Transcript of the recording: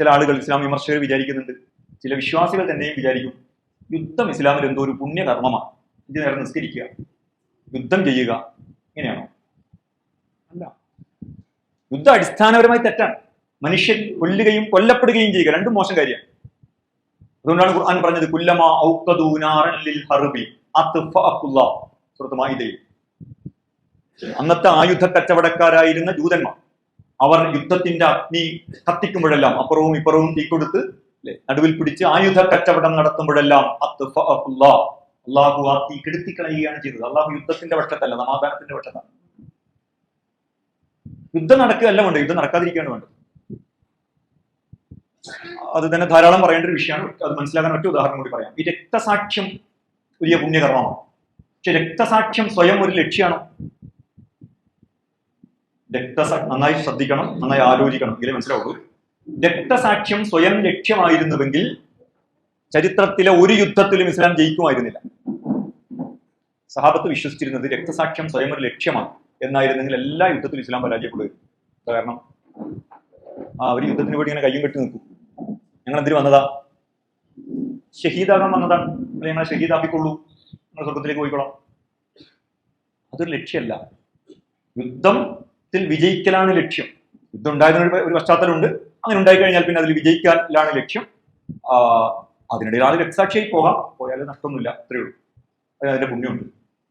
ചില ആളുകൾ ഇസ്ലാം വിമർശകർ വിചാരിക്കുന്നുണ്ട്. ചില വിശ്വാസികൾ തന്നെയും വിചാരിക്കും യുദ്ധം ഇസ്ലാമിൽ എന്തോ ഒരു പുണ്യകർമ്മമാണ്. ഇത് നേരെ നിസ്കരിക്കുക യുദ്ധം ചെയ്യുക. ഇങ്ങനെയാണോ? അല്ല. യുദ്ധം അടിസ്ഥാനപരമായി തെറ്റാണ്. മനുഷ്യൻ കൊല്ലുകയും കൊല്ലപ്പെടുകയും ചെയ്യുക രണ്ടും മോശം കാര്യമാണ്. അതുകൊണ്ടാണ് ഖുർആൻ പറഞ്ഞത് കുല്ലമാ അന്നത്തെ ആയുധ കച്ചവടക്കാരായിരുന്ന ജൂതന്മാർ അവർ യുദ്ധത്തിന്റെ അഗ്നി കത്തിക്കുമ്പോഴെല്ലാം അപ്പുറവും ഇപ്പുറവും തീ കൊടുത്ത് നടുവിൽ പിടിച്ച് ആയുധ കച്ചവടം നടത്തുമ്പോഴെല്ലാം അള്ളാഹു ആ തീ കെടുത്തിക്കളയുകയാണ് ചെയ്തത്. അള്ളാഹു യുദ്ധത്തിന്റെ പക്ഷത്തല്ല സമാധാനത്തിന്റെ പക്ഷത്താണ് യുദ്ധം നടക്കുകയല്ല വേണ്ടത് യുദ്ധം നടക്കാതിരിക്കുകയാണ് വേണ്ടത്. അത് തന്നെ ധാരാളം പറയേണ്ട ഒരു വിഷയമാണ്. അത് മനസ്സിലാക്കാൻ ഒറ്റ ഉദാഹരണം കൂടി പറയാം. ഈ രക്തസാക്ഷ്യം വലിയ പുണ്യകർമ്മമാണ്. പക്ഷെ രക്തസാക്ഷ്യം സ്വയം ഒരു ലക്ഷ്യമാണോ രക്തസാ നന്നായി ശ്രദ്ധിക്കണം നന്നായി ആലോചിക്കണം. എങ്കിലേ മനസ്സിലാവുള്ളൂ. രക്തസാക്ഷ്യം സ്വയം ലക്ഷ്യമായിരുന്നുവെങ്കിൽ ചരിത്രത്തിലെ ഒരു യുദ്ധത്തിലും ഇസ്ലാം ജയിക്കുമായിരുന്നില്ല. സഹാബത്ത് വിശ്വസിച്ചിരുന്നത് രക്തസാക്ഷ്യം സ്വയം ഒരു ലക്ഷ്യമാണ് എന്നായിരുന്നെങ്കിൽ എല്ലാ യുദ്ധത്തിലും ഇസ്ലാം പരാജയപ്പെടുകയും കാരണം ആ ഒരു യുദ്ധത്തിന് വേണ്ടി ഇങ്ങനെ കയ്യും കെട്ടി നിൽക്കും. ഞങ്ങൾ എന്തിനു വന്നതാ? ഷഹീദാകാൻ വന്നതാണ്. ഞങ്ങളെ ഷഹീദാക്കിക്കൊള്ളൂ. നിങ്ങൾ സ്വർഗത്തിലേക്ക് പോയിക്കോളാം. അതൊരു ലക്ഷ്യമല്ല. യുദ്ധത്തിൽ വിജയിക്കലാണ് ലക്ഷ്യം. യുദ്ധം ഉണ്ടായിരുന്ന ഒരു- പശ്ചാത്തലം പശ്ചാത്തലമുണ്ട്. അങ്ങനെ ഉണ്ടായിക്കഴിഞ്ഞാൽ പിന്നെ അതിൽ വിജയിക്കാനാണ് ലക്ഷ്യം. അതിനിടയിൽ ആൾ രക്തസാക്ഷിയായി പോകാം. പോയാലും നഷ്ടമൊന്നുമില്ല. അത്രയേ ഉള്ളൂ. അതിന് അതിന്റെ പുണ്യമുണ്ട്.